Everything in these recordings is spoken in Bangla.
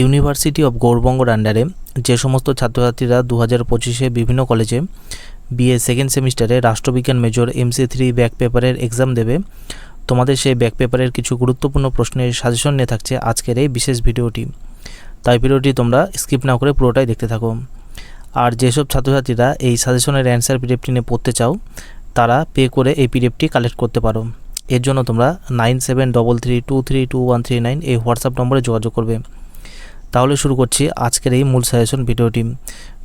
ইউনিভার্সিটি অফ গৌরবঙ্গর আন্ডারে যে সমস্ত ছাত্রছাত্রীরা দু হাজার পঁচিশে বিভিন্ন কলেজে বিএ সেকেন্ড সেমিস্টারে রাষ্ট্রবিজ্ঞান মেজর এমসি থ্রি ব্যাক পেপারের এক্সাম দেবে, তোমাদের সেই ব্যাক পেপারের কিছু গুরুত্বপূর্ণ প্রশ্নের সাজেশন নিয়ে থাকছে আজকের এই বিশেষ ভিডিওটি। তাই ভিডিওটি তোমরা স্কিপ না করে পুরোটাই দেখতে থাকো। আর যেসব ছাত্রছাত্রীরা এই সাজেশনের অ্যান্সার পিডিএফটি নিয়ে পড়তে চাও, তারা পে করে এই পিডিএফটি কালেক্ট করতে পারো। এর জন্য তোমরা nine seven double three two three two one three nine এই হোয়াটসঅ্যাপ নম্বরে যোগাযোগ করবে। তাহলে শুরু করছি আজকের এই মূল সাজেশন ভিডিওটি।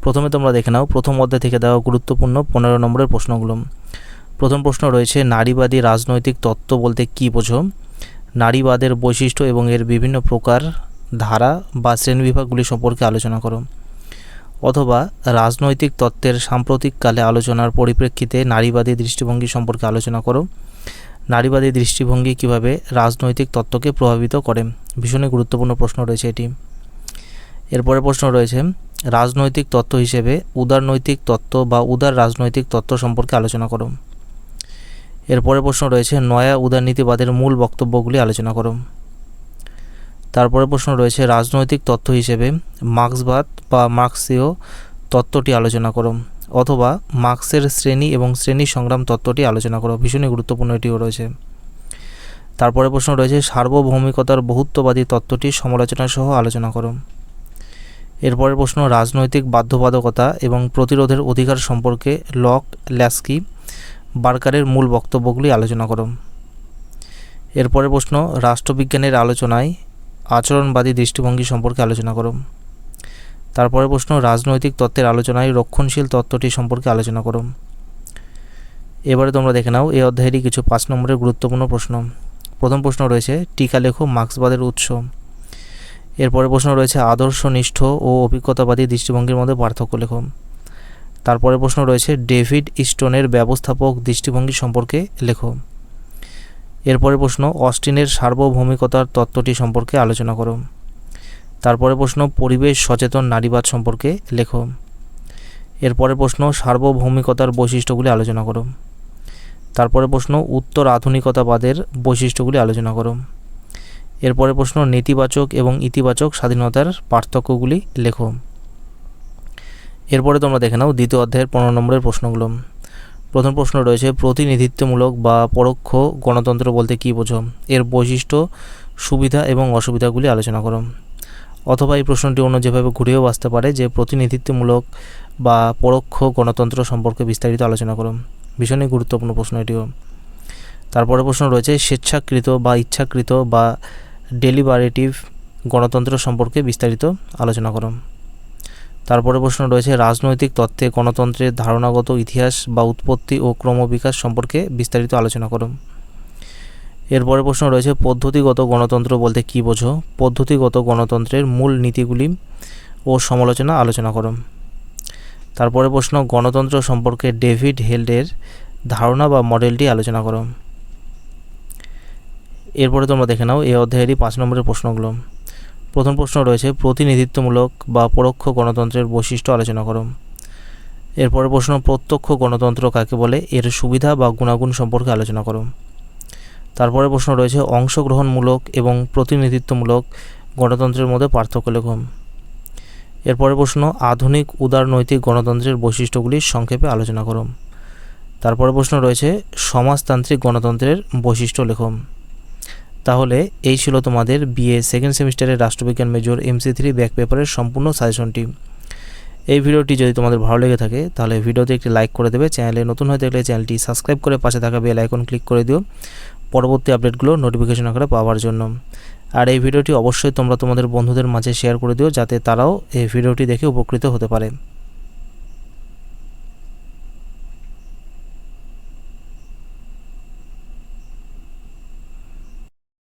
প্রথমে তোমরা দেখে নাও, প্রথম অধ্যায় থেকে দেওয়া গুরুত্বপূর্ণ পনেরো নম্বরের প্রশ্নগুলো। প্রথম প্রশ্ন রয়েছে, নারীবাদী রাজনৈতিক তত্ত্ব বলতে কী বোঝো? নারীবাদের বৈশিষ্ট্য এবং এর বিভিন্ন প্রকার ধারা বা শ্রেণীবিভাগগুলি সম্পর্কে আলোচনা করো। অথবা রাজনৈতিক তত্ত্বের সাম্প্রতিককালে আলোচনার পরিপ্রেক্ষিতে নারীবাদী দৃষ্টিভঙ্গি সম্পর্কে আলোচনা করো। নারীবাদী দৃষ্টিভঙ্গি কীভাবে রাজনৈতিক তত্ত্বকে প্রভাবিত করে? ভীষণই গুরুত্বপূর্ণ প্রশ্ন রয়েছে এটি। এরপরে প্রশ্ন রয়েছে, রাজনৈতিক তত্ত্ব হিসেবে উদারনৈতিক তত্ত্ব বা উদার রাজনৈতিক তত্ত্ব সম্পর্কে আলোচনা করো। এরপরে প্রশ্ন রয়েছে, নয়া উদারনীতিবাদের মূল বক্তব্যগুলি আলোচনা করো। তারপরে প্রশ্ন রয়েছে, রাজনৈতিক তত্ত্ব হিসেবে মার্ক্সবাদ বা মার্ক্সীয় তত্ত্বটি আলোচনা করো অথবা মার্ক্সের শ্রেণি এবং শ্রেণি সংগ্রাম তত্ত্বটি আলোচনা করো, ভীষণই গুরুত্বপূর্ণ এটিও রয়েছে। তারপরে প্রশ্ন রয়েছে, সার্বভৌমিকতার বহুত্ববাদী তত্ত্বটি সমালোচনা সহ আলোচনা করো। এরপরের প্রশ্ন, রাজনৈতিক বাধ্যবাধকতা এবং প্রতিরোধের অধিকার সম্পর্কে লক, ল্যাস্কি, বার্কারের মূল বক্তব্যগুলি আলোচনা করো। এরপরের প্রশ্ন, রাষ্ট্রবিজ্ঞানের আলোচনায় আচরণবাদী দৃষ্টিভঙ্গি সম্পর্কে আলোচনা করো। তারপরে প্রশ্ন, রাজনৈতিক তত্ত্বের আলোচনায় রক্ষণশীল তত্ত্বটি সম্পর্কে আলোচনা করো। এবারে তোমরা দেখে নাও, এই অধ্যায়েরই কিছু পাঁচ নম্বরের গুরুত্বপূর্ণ প্রশ্ন। প্রথম প্রশ্ন রয়েছে, টিকা লেখো মার্ক্সবাদের উৎস। এরপরে প্রশ্ন রয়েছে, আদর্শনিষ্ঠ ও অভিজ্ঞতাবাদী দৃষ্টিভঙ্গির মধ্যে পার্থক্য লেখো তারপরে প্রশ্ন রয়েছে, ডেভিড স্টোনের ব্যবস্থাপক দৃষ্টিভঙ্গি সম্পর্কে লেখো এরপরে প্রশ্ন, অস্টিনের সার্বভৌমিকতার তত্ত্বটি সম্পর্কে আলোচনা করো তারপরে প্রশ্ন, পরিবেশ সচেতন নারীবাদ সম্পর্কে লেখো এরপরে প্রশ্ন, সার্বভৌমিকতার বৈশিষ্ট্যগুলি আলোচনা করো তারপরে প্রশ্ন, উত্তর আধুনিকতাবাদের বৈশিষ্ট্যগুলি আলোচনা করো এরপরে প্রশ্ন, নেতিবাচক এবং ইতিবাচক স্বাধীনতার পার্থক্যগুলি লেখো। এরপরে তোমরা দেখে নাও দ্বিতীয় অধ্যায়ের পনেরো নম্বরের প্রশ্নগুলো। প্রথম প্রশ্ন রয়েছে, প্রতিনিধিত্বমূলক বা পরোক্ষ গণতন্ত্র বলতে কী বোঝো? এর বৈশিষ্ট্য, সুবিধা এবং অসুবিধাগুলি আলোচনা করো। অথবা এই প্রশ্নটি অন্য যেভাবে ঘুরেও আসতে পারে যে প্রতিনিধিত্বমূলক বা পরোক্ষ গণতন্ত্র সম্পর্কে বিস্তারিত আলোচনা করো। ভীষণই গুরুত্বপূর্ণ প্রশ্ন এটিও। তারপরে প্রশ্ন রয়েছে, স্বেচ্ছাকৃত বা ইচ্ছাকৃত বা ডেলিবারেটিভ গণতন্ত্র সম্পর্কে বিস্তারিত আলোচনা করো তারপরে প্রশ্ন রয়েছে, রাজনৈতিক তত্ত্বে গণতন্ত্রের ধারণাগত ইতিহাস বা উৎপত্তি ও ক্রমবিকাশ সম্পর্কে বিস্তারিত আলোচনা করো এরপরে প্রশ্ন রয়েছে, পদ্ধতিগত গণতন্ত্র বলতে কী বোঝো? পদ্ধতিগত গণতন্ত্রের মূল নীতিগুলি ও সমালোচনা আলোচনা করো তারপরে প্রশ্ন, গণতন্ত্র সম্পর্কে ডেভিড হেল্ডের ধারণা বা মডেলটি আলোচনা করো এরপরে তোমরা দেখে নাও, এই অধ্যায়েরই পাঁচ নম্বরের প্রশ্নগুলো। প্রথম প্রশ্ন রয়েছে, প্রতিনিধিত্বমূলক বা পরোক্ষ গণতন্ত্রের বৈশিষ্ট্য আলোচনা করো। এরপরে প্রশ্ন, প্রত্যক্ষ গণতন্ত্র কাকে বলে? এর সুবিধা বা গুণাগুণ সম্পর্কে আলোচনা করো। তারপরে প্রশ্ন রয়েছে, অংশগ্রহণমূলক এবং প্রতিনিধিত্বমূলক গণতন্ত্রের মধ্যে পার্থক্য লেখম এরপরে প্রশ্ন, আধুনিক উদারনৈতিক গণতন্ত্রের বৈশিষ্ট্যগুলি সংক্ষেপে আলোচনা করো। তারপরে প্রশ্ন রয়েছে, সমাজতান্ত্রিক গণতন্ত্রের বৈশিষ্ট্য লেখম তাহলে এই ছিল তোমাদের বিএ সেকেন্ড সেমিস্টারের রাষ্ট্রবিজ্ঞান মেজর এমসি থ্রি ব্যাক পেপারের সম্পূর্ণ সাজেশনটি এই ভিডিওটি যদি তোমাদের ভালো লেগে থাকে, তাহলে ভিডিওতে একটি লাইক করে দেবে। চ্যানেলে নতুন হয়ে থাকলে চ্যানেলটি সাবস্ক্রাইব করে পাশে থাকা বেল আইকন ক্লিক করে দিও। পরবর্তী আপডেটগুলো নোটিফিকেশন আকারে পাওয়ার জন্য। আর এই ভিডিওটি অবশ্যই তোমরা তোমাদের বন্ধুদের মাঝে শেয়ার করে দিও, যাতে তারাও এই ভিডিওটি দেখে উপকৃত হতে পারে।